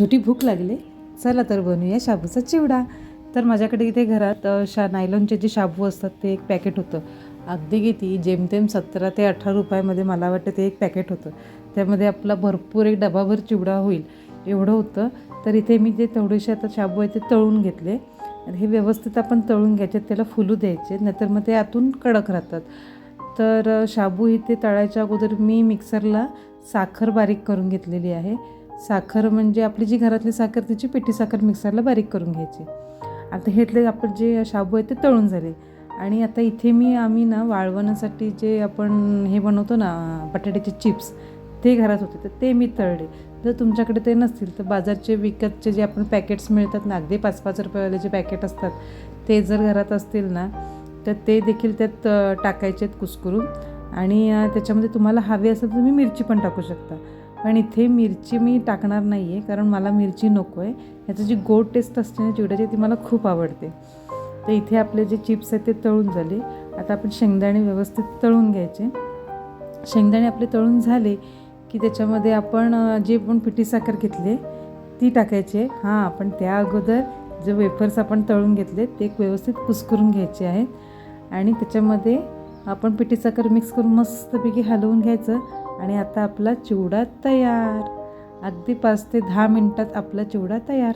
छोटी भूक लागली. चला तर बनवूया शाबूचा चिवडा. तर माझ्याकडे इथे घरात शा नायलॉनचे जे शाबू असतात ते एक पॅकेट होतं. अगदी किती जेमतेम सतरा ते अठरा रुपयामध्ये मला वाटतं ते एक पॅकेट होतं. त्यामध्ये आपला भरपूर एक डबाभर चिवडा होईल. एवढं होतं. तर इथे मी जे थोडेसे आता शाबू आहे ते तळून घेतले. आणि हे व्यवस्थित आपण तळून घ्यायचे त्याला फुलू द्यायचे नाहीतर मग ते आतून कडक राहतात. तर शाबू इथे तळायच्या अगोदर मी मिक्सरला साखर बारीक करून घेतलेली आहे. साखर म्हणजे आपली जी घरातली साखर तिची पिठी साखर मिक्सरला बारीक करून घ्यायची. आता हेतले आपण जे शाबू आहे ते तळून झाले. आणि आता इथे मी आम्ही ना वाळवण्यासाठी जे आपण हे बनवतो ना बटाट्याचे चिप्स ते घरात होते तर ते मी तळले. जर तुमच्याकडे ते नसतील तर बाजारचे विकतचे जे आपण पॅकेट्स मिळतात ना अगदी पाच पाच रुपयेवाले जे पॅकेट असतात ते जर घरात असतील ना तर ते देखील त्यात टाकायचे आहेत कुसकुरून. आणि त्याच्यामध्ये तुम्हाला हवे असेल तर तुम्ही मिरची पण टाकू शकता. पण इथे मिरची मी टाकणार नाही आहे कारण मला मिरची नको आहे ह्याचं जी गोड टेस्ट असते ना चिवड्याची ती मला खूप आवडते. तर इथे आपले जे चिप्स आहेत ते तळून झाले. आता आपण शेंगदाणे व्यवस्थित तळून घ्यायचे. शेंगदाणे आपले तळून झाले की त्याच्यामध्ये आपण जे पण पिठी साखर घेतली ती टाकायची. हां आपण त्या अगोदर जे वेफर्स आपण तळून घेतले ते व्यवस्थित कुसकरून घ्यायचे आहेत. आणि त्याच्यामध्ये आपण पिठी साखर मिक्स करून मस्तपैकी हलवून घ्यायचं आणि आता आपला चिवडा तयार. अगदी पाच ते दहा मिनटात आपला चिवडा तयार.